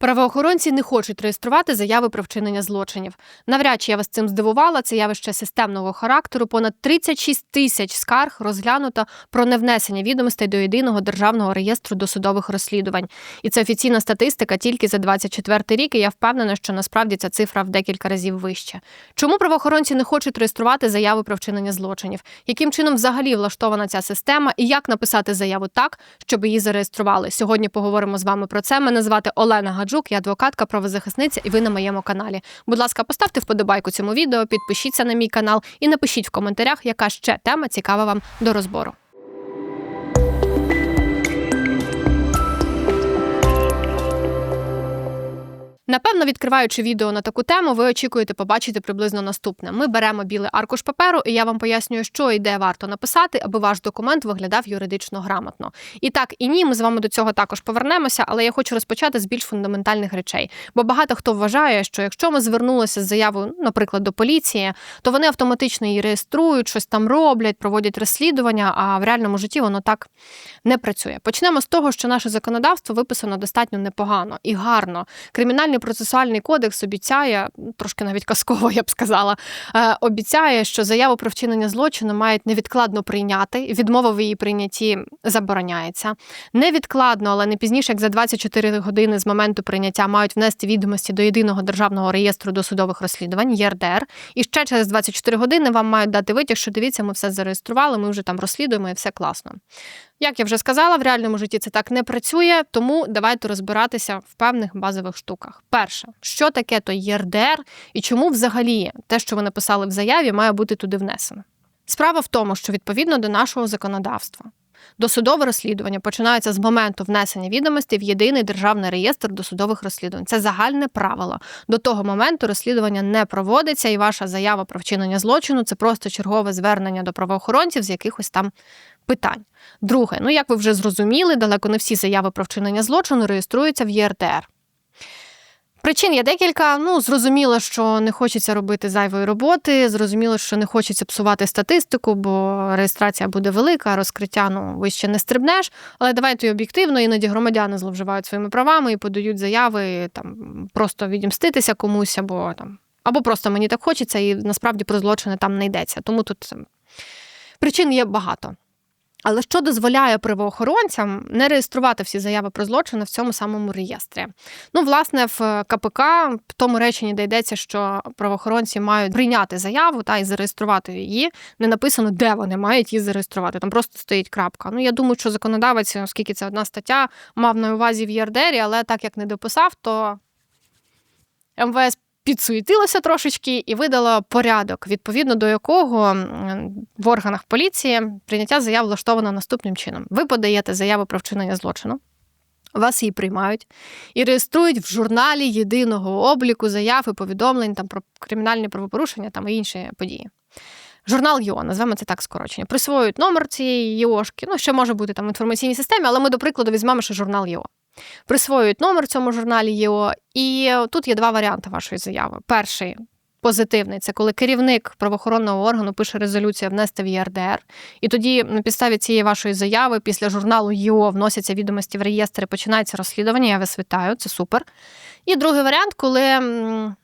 Правоохоронці не хочуть реєструвати заяви про вчинення злочинів. Навряд чи я вас цим здивувала. Це явище системного характеру. Понад 36 тисяч скарг розглянуто про невнесення відомостей до єдиного державного реєстру досудових розслідувань. І це офіційна статистика тільки за 24 рік. І я впевнена, що насправді ця цифра в декілька разів вища. Чому правоохоронці не хочуть реєструвати заяви про вчинення злочинів? Яким чином взагалі влаштована ця система, і як написати заяву так, щоб її зареєстрували? Сьогодні поговоримо з вами про це. Мене звати Олена Гаджук, я адвокатка, правозахисниця, і ви на моєму каналі. Будь ласка, поставте вподобайку цьому відео, підпишіться на мій канал і напишіть в коментарях, яка ще тема цікава вам до розбору. Напевно, відкриваючи відео на таку тему, ви очікуєте побачити приблизно наступне. Ми беремо білий аркуш паперу, і я вам пояснюю, що і де варто написати, аби ваш документ виглядав юридично грамотно. І так і ні, ми з вами до цього також повернемося, але я хочу розпочати з більш фундаментальних речей. Бо багато хто вважає, що якщо ми звернулися з заявою, наприклад, до поліції, то вони автоматично її реєструють, щось там роблять, проводять розслідування. А в реальному житті воно так не працює. Почнемо з того, що наше законодавство виписано достатньо непогано і гарно. Кримінальний процесуальний кодекс обіцяє, трошки навіть казково, я б сказала, е, обіцяє, що заяву про вчинення злочину мають невідкладно прийняти. Відмова в її прийнятті забороняється. Невідкладно, але не пізніше, як за 24 години з моменту прийняття мають внести відомості до єдиного державного реєстру досудових розслідувань ЄРДР. І ще через 24 години вам мають дати витяг, що дивіться, ми все зареєстрували, ми вже там розслідуємо і все класно. Як я вже сказала, в реальному житті це так не працює, тому давайте розбиратися в певних базових штуках. Перше, що таке то ЄРДР і чому взагалі те, що ви написали в заяві, має бути туди внесено. Справа в тому, що відповідно до нашого законодавства. Досудове розслідування починається з моменту внесення відомостей в єдиний державний реєстр досудових розслідувань. Це загальне правило. До того моменту розслідування не проводиться, і ваша заява про вчинення злочину це просто чергове звернення до правоохоронців з якихось там питань. Друге, ну як ви вже зрозуміли, далеко не всі заяви про вчинення злочину реєструються в ЄРТР. Причин є декілька. Ну, зрозуміло, що не хочеться робити зайвої роботи. Зрозуміло, що не хочеться псувати статистику, бо реєстрація буде велика, розкриття ну вище не стрибнеш. Але давайте об'єктивно, іноді громадяни зловживають своїми правами і подають заяви там просто відімститися комусь, або там, або просто мені так хочеться, і насправді про злочини там не йдеться. Тому тут причин є багато. Але що дозволяє правоохоронцям не реєструвати всі заяви про злочини в цьому самому реєстрі? Ну, власне, в КПК в тому реченні, де йдеться, що правоохоронці мають прийняти заяву та і зареєструвати її, не написано, де вони мають її зареєструвати. Там просто стоїть крапка. Ну я думаю, що законодавець, оскільки це одна стаття, мав на увазі в ЄРДРі, але так як не дописав, то МВС підсуетилося трошечки і видала порядок, відповідно до якого в органах поліції прийняття заяв влаштовано наступним чином: ви подаєте заяву про вчинення злочину. Вас її приймають і реєструють в журналі єдиного обліку заяв і повідомлень там про кримінальні правопорушення там і інші події. Журнал ЙО, назвемо це так скорочення. Присвоюють номер цієї ЄОшки, ну ще може бути там в інформаційній системі, але ми, до прикладу, візьмемо, що журнал ЄО присвоюють номер цьому журналі ЄО. І тут є два варіанти вашої заяви. Перший позитивний це коли керівник правоохоронного органу пише резолюцію внести в ЄРДР. І тоді на підставі цієї вашої заяви після журналу ЄО вносяться відомості в реєстр і починається розслідування. Я вас вітаю, це супер. І другий варіант, коли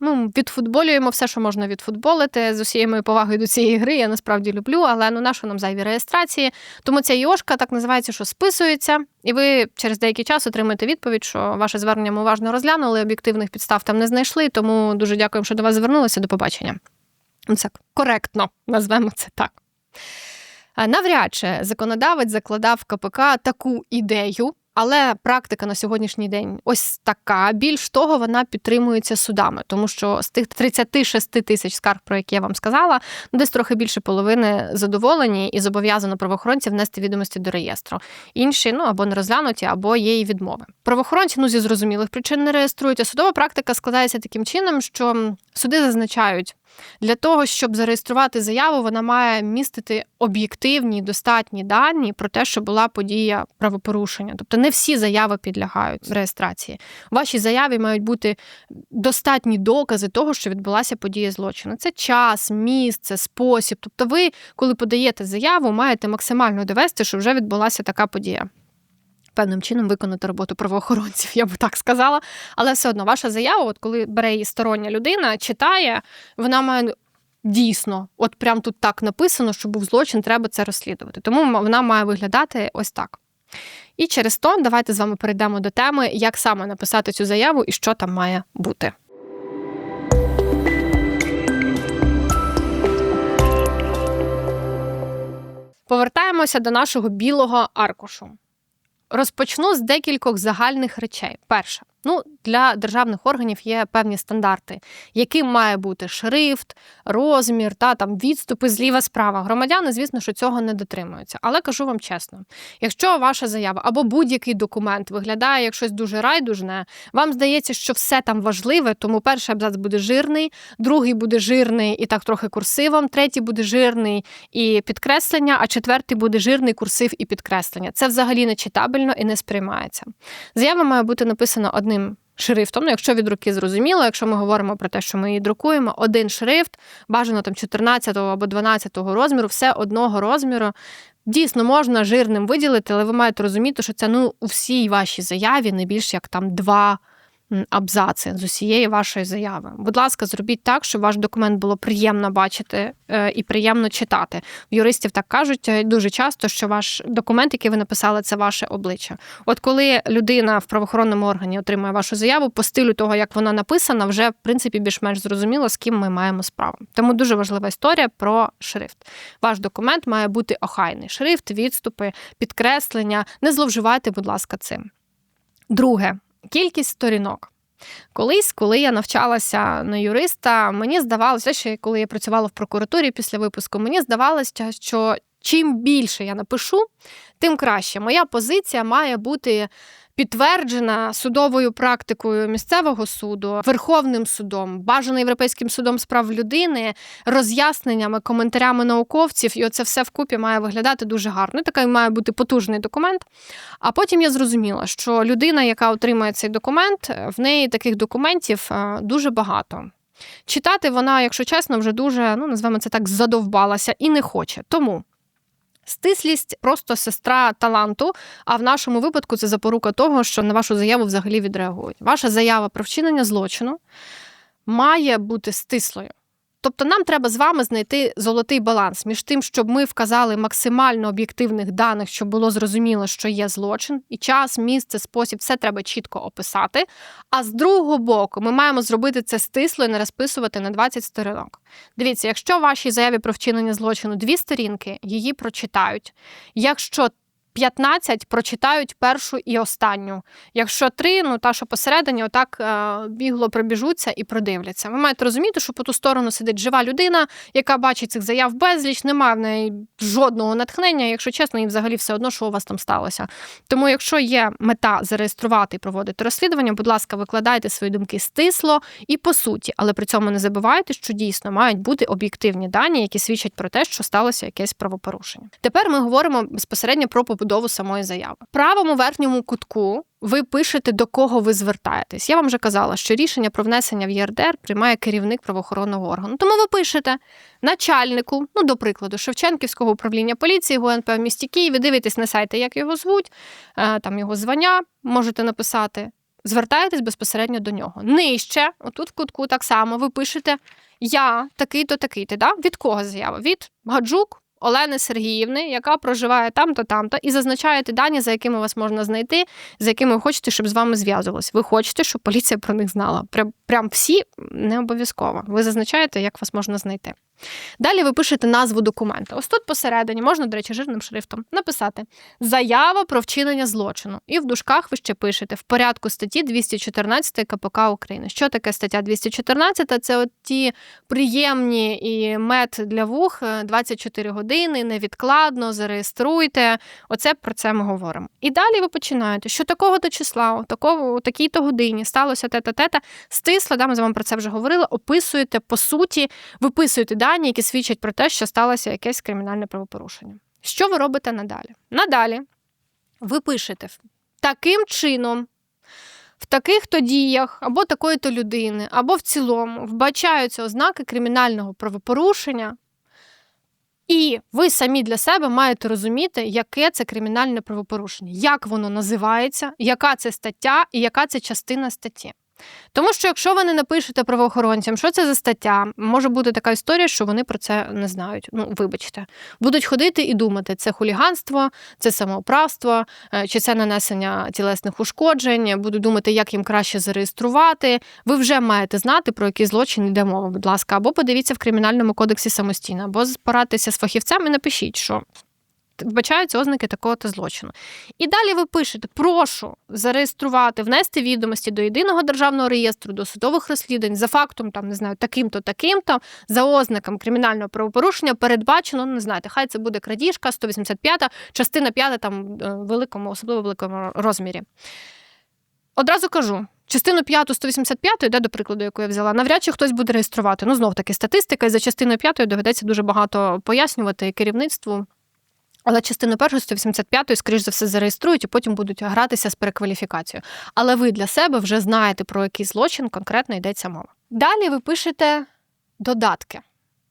ну, відфутболюємо все, що можна відфутболити з усією моєю повагою до цієї гри. Я насправді люблю, але ну нащо нам зайві реєстрації. Тому ця йошка так називається, що списується, і ви через деякий час отримаєте відповідь, що ваше звернення ми уважно розглянули, об'єктивних підстав там не знайшли. Тому дуже дякуємо, що до вас звернулися. До побачення. Це коректно назвемо це так. Навряд чи законодавець закладав КПК таку ідею, але практика на сьогоднішній день ось така. Більш того, вона підтримується судами, тому що з тих 36 тисяч скарг, про які я вам сказала, десь трохи більше половини задоволені і зобов'язано правоохоронців внести відомості до реєстру. Інші ну або не розглянуті, або є і відмови. Правоохоронці ну зі зрозумілих причин не реєструють. а Судова практика складається таким чином, що суди зазначають. Для того, щоб зареєструвати заяву, вона має містити об'єктивні достатні дані про те, що була подія правопорушення. Тобто не всі заяви підлягають реєстрації. У вашій заяві мають бути достатні докази того, що відбулася подія злочину. Це час, місце, спосіб. Тобто, ви, коли подаєте заяву, маєте максимально довести, що вже відбулася така подія. Певним чином виконати роботу правоохоронців, я би так сказала. Але все одно ваша заява, от коли бере її стороння людина, читає, вона має. Дійсно, от прям тут так написано, що був злочин, треба це розслідувати. Тому вона має виглядати ось так. І через то давайте з вами перейдемо до теми, як саме написати цю заяву і що там має бути. Повертаємося до нашого білого аркушу. Розпочну з декількох загальних речей. Перше, Ну, для державних органів є певні стандарти, яким має бути шрифт, розмір та там відступи зліва справа. Громадяни, звісно, що цього не дотримуються. Але кажу вам чесно: якщо ваша заява або будь-який документ виглядає як щось дуже райдужне, вам здається, що все там важливе, тому перший абзац буде жирний, другий буде жирний і так трохи курсивом, третій буде жирний і підкреслення, а четвертий буде жирний курсив і підкреслення. Це взагалі не читабельно і не сприймається. Заява має бути написана одним одним шрифтом. Ну, якщо від руки зрозуміло, якщо ми говоримо про те, що ми її друкуємо, один шрифт, бажано там 14 або 12 розміру, все одного розміру. Дійсно, можна жирним виділити, але ви маєте розуміти, що це ну у всій вашій заяві не більш як там два абзаци з усієї вашої заяви. Будь ласка, зробіть так, щоб ваш документ було приємно бачити е, і приємно читати. Юристів так кажуть е, дуже часто, що ваш документ, який ви написали, це ваше обличчя. От коли людина в правоохоронному органі отримує вашу заяву, по стилю того, як вона написана, вже в принципі більш-менш зрозуміло, з ким ми маємо справу. Тому дуже важлива історія про шрифт. Ваш документ має бути охайний. Шрифт, відступи, підкреслення. Не зловживайте, будь ласка, цим. Друге. Кількість сторінок. Колись, коли я навчалася на юриста, мені здавалося, ще коли я працювала в прокуратурі після випуску, мені здавалося, що чим більше я напишу, тим краще. Моя позиція має бути підтверджена судовою практикою місцевого суду, Верховним судом, бажано європейським судом справ людини, роз'ясненнями, коментарями науковців, і оце все вкупі має виглядати дуже гарно. Такий має бути потужний документ. А потім я зрозуміла, що людина, яка отримає цей документ, в неї таких документів е, дуже багато. Читати вона, якщо чесно, вже дуже, ну називаємо це так, задовбалася і не хоче. Тому Стислість просто сестра таланту. А в нашому випадку це запорука того, що на вашу заяву взагалі відреагують. Ваша заява про вчинення злочину має бути стислою. Тобто нам треба з вами знайти золотий баланс між тим, щоб ми вказали максимально об'єктивних даних, щоб було зрозуміло, що є злочин, і час, місце, спосіб, все треба чітко описати. А з другого боку, ми маємо зробити це стисло і не розписувати на 20 сторінок. Дивіться, якщо в вашій заяві про вчинення злочину дві сторінки, її прочитають. Якщо 15 прочитають першу і останню. Якщо три, ну та що посередині, отак е, бігло пробіжуться і продивляться. Ви маєте розуміти, що по ту сторону сидить жива людина, яка бачить цих заяв безліч, немає в неї жодного натхнення, якщо чесно, і взагалі все одно, що у вас там сталося. Тому, якщо є мета зареєструвати і проводити розслідування, будь ласка, викладайте свої думки стисло і по суті, але при цьому не забувайте, що дійсно мають бути об'єктивні дані, які свідчать про те, що сталося якесь правопорушення. Тепер ми говоримо безпосередньо про побудову побудову самої заяви. В правому верхньому кутку ви пишете, до кого ви звертаєтесь. Я вам вже казала, що рішення про внесення в ЄРДР приймає керівник правоохоронного органу. Тому ви пишете начальнику, ну, до прикладу, Шевченківського управління поліції ГУНП в місті Києві, дивитесь на сайті, як його звуть, е, там його звання можете написати. Звертаєтесь безпосередньо до нього. Нижче, отут в кутку, так само, ви пишете Я такий-то, такий-то. Да? Від кого заява? Від Гаджук Олени Сергіївни, яка проживає там-то, там-то, і зазначаєте дані, за якими вас можна знайти, за якими ви хочете, щоб з вами зв'язувалось. Ви хочете, щоб поліція про них знала. Прям, прям всі не обов'язково. Ви зазначаєте, як вас можна знайти. Далі ви пишете назву документа. Ось тут посередині можна, до речі, жирним шрифтом написати Заява про вчинення злочину. І в душках ви ще пишете в порядку статті 214 КПК України. Що таке стаття 214? Це от ті приємні і мед для вух 24 години, невідкладно, зареєструйте. Оце про це ми говоримо. І далі ви починаєте, що такого то числа, такого, у такій-то годині сталося те-та-те-та, стисло, да, ми з вами про це вже говорили, описуєте по суті, виписуєте дані, які свідчать про те, що сталося якесь кримінальне правопорушення. Що ви робите надалі? Надалі ви пишете таким чином. В таких-то діях або такої-то людини, або в цілому вбачаються ознаки кримінального правопорушення, І ви самі для себе маєте розуміти, яке це кримінальне правопорушення, як воно називається, яка це стаття і яка це частина статті. Тому що якщо ви не напишете правоохоронцям, що це за стаття, може бути така історія, що вони про це не знають. Ну, вибачте, будуть ходити і думати, це хуліганство, це самоуправство, е, чи це нанесення тілесних ушкоджень, будуть думати, як їм краще зареєструвати. Ви вже маєте знати, про який злочин йде мова, будь ласка, або подивіться в кримінальному кодексі самостійно, або порадьтеся з фахівцем і напишіть, що вбачаються ознаки такого то злочину. І далі ви пишете: прошу зареєструвати, внести відомості до єдиного державного реєстру, до судових розслідувань за фактом, там не знаю, таким-то, таким-то, за ознаком кримінального правопорушення передбачено, ну, не знаєте, хай це буде крадіжка, 185, частина 5 там е, великому, особливо великому розмірі. Одразу кажу. Частину 5 185, де, до прикладу, яку я взяла, навряд чи хтось буде реєструвати. Ну, знов таки, статистика, і за частиною 5 доведеться дуже багато пояснювати керівництву. Але частину першої 185-ї, скоріш за все, зареєструють і потім будуть гратися з перекваліфікацією. Але ви для себе вже знаєте, про який злочин конкретно йдеться мова. Далі ви пишете додатки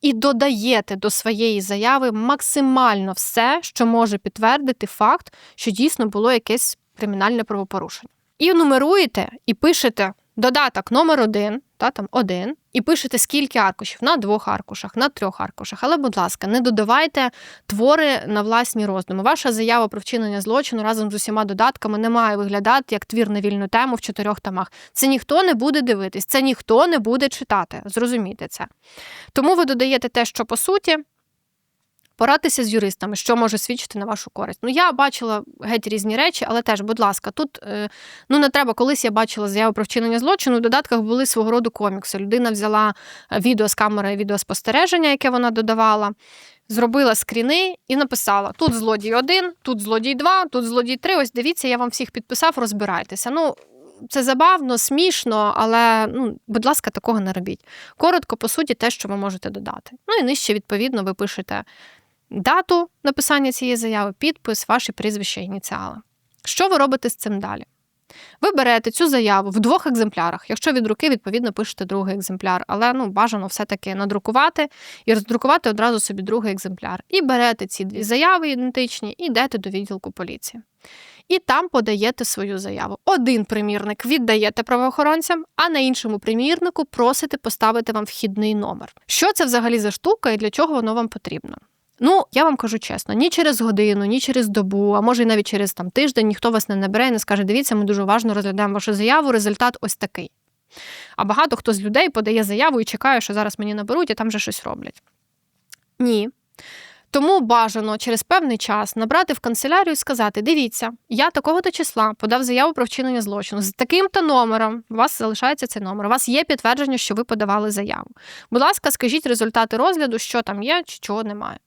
і додаєте до своєї заяви максимально все, що може підтвердити факт, що дійсно було якесь кримінальне правопорушення. І нумеруєте, і пишете додаток номер один, та там один, і пишете скільки аркушів на двох аркушах, на трьох аркушах. Але, будь ласка, не додавайте твори на власні роздуми. Ваша заява про вчинення злочину разом з усіма додатками не має виглядати як твір на вільну тему в чотирьох томах. Це ніхто не буде дивитись, це ніхто не буде читати. Зрозумійте це. Тому ви додаєте те, що по суті. Порадьтеся з юристами, що може свідчити на вашу користь. Ну, я бачила геть різні речі, але теж, будь ласка, тут е, ну не треба. Колись я бачила заяву про вчинення злочину. В додатках були свого роду комікси. Людина взяла е, відео з камери відеоспостереження, яке вона додавала, зробила скріни і написала: тут злодій один, тут злодій два, тут злодій три. Ось дивіться, я вам всіх підписав, розбирайтеся. Ну, це забавно, смішно, але ну, будь ласка, такого не робіть. Коротко, по суті, те, що ви можете додати. Ну і нижче, відповідно, ви пишете дату написання цієї заяви, підпис, ваші прізвища, ініціали. Що ви робите з цим далі? Ви берете цю заяву в двох екземплярах. Якщо від руки, відповідно, пишете другий екземпляр, але ну, бажано все-таки надрукувати і роздрукувати одразу собі другий екземпляр. І берете ці дві заяви ідентичні і йдете до відділку поліції. І там подаєте свою заяву. Один примірник віддаєте правоохоронцям, а на іншому примірнику просите поставити вам вхідний номер. Що це взагалі за штука і для чого воно вам потрібно? Ну, я вам кажу чесно, ні через годину, ні через добу, а може й навіть через там тиждень ніхто вас не набере і не скаже, дивіться, ми дуже уважно розглядаємо вашу заяву, результат ось такий. А багато хто з людей подає заяву і чекає, що зараз мені наберуть і там вже щось роблять. Ні. Тому бажано через певний час набрати в канцелярію і сказати: дивіться, я такого-то числа подав заяву про вчинення злочину. З таким-то номером у вас залишається цей номер. У вас є підтвердження, що ви подавали заяву. Будь ласка, скажіть результати розгляду, що там є, чи чого немає.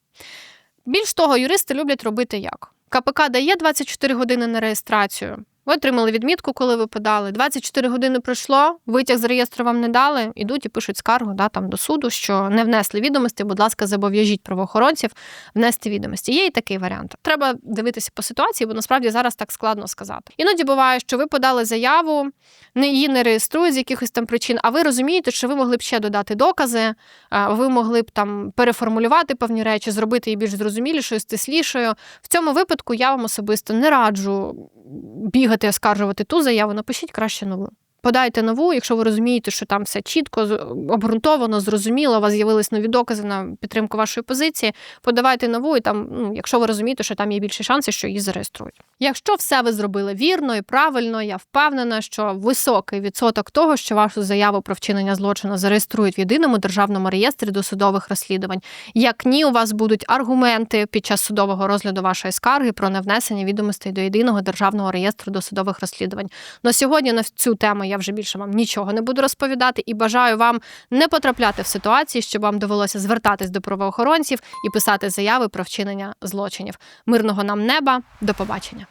Більш того, юристи люблять робити як? КПК дає 24 години на реєстрацію. Ви отримали відмітку, коли ви подали. 24 години пройшло, витяг з реєстру вам не дали, ідуть і пишуть скаргу да, там, до суду, що не внесли відомості, будь ласка, зобов'яжіть правоохоронців внести відомості. Є і такий варіант. Треба дивитися по ситуації, бо насправді зараз так складно сказати. Іноді буває, що ви подали заяву, не її не реєструють з якихось там причин, а ви розумієте, що ви могли б ще додати докази, ви могли б там переформулювати певні речі, зробити її більш зрозумілішою, стислішою. В цьому випадку я вам особисто не раджу бігати, оскаржувати ту заяву, напишіть краще нову. Подайте нову, якщо ви розумієте, що там все чітко, обґрунтовано, зрозуміло, у вас з'явились нові докази на підтримку вашої позиції. Подавайте нову, і там, ну, якщо ви розумієте, що там є більші шанси, що її зареєструють. Якщо все ви зробили вірно і правильно, я впевнена, що високий відсоток того, що вашу заяву про вчинення злочину зареєструють в єдиному державному реєстрі досудових розслідувань. Як ні, у вас будуть аргументи під час судового розгляду вашої скарги про невнесення відомостей до єдиного державного реєстру досудових розслідувань. На сьогодні на цю тему я вже більше вам нічого не буду розповідати і бажаю вам не потрапляти в ситуації, щоб вам довелося звертатись до правоохоронців і писати заяви про вчинення злочинів. Мирного нам неба, до побачення.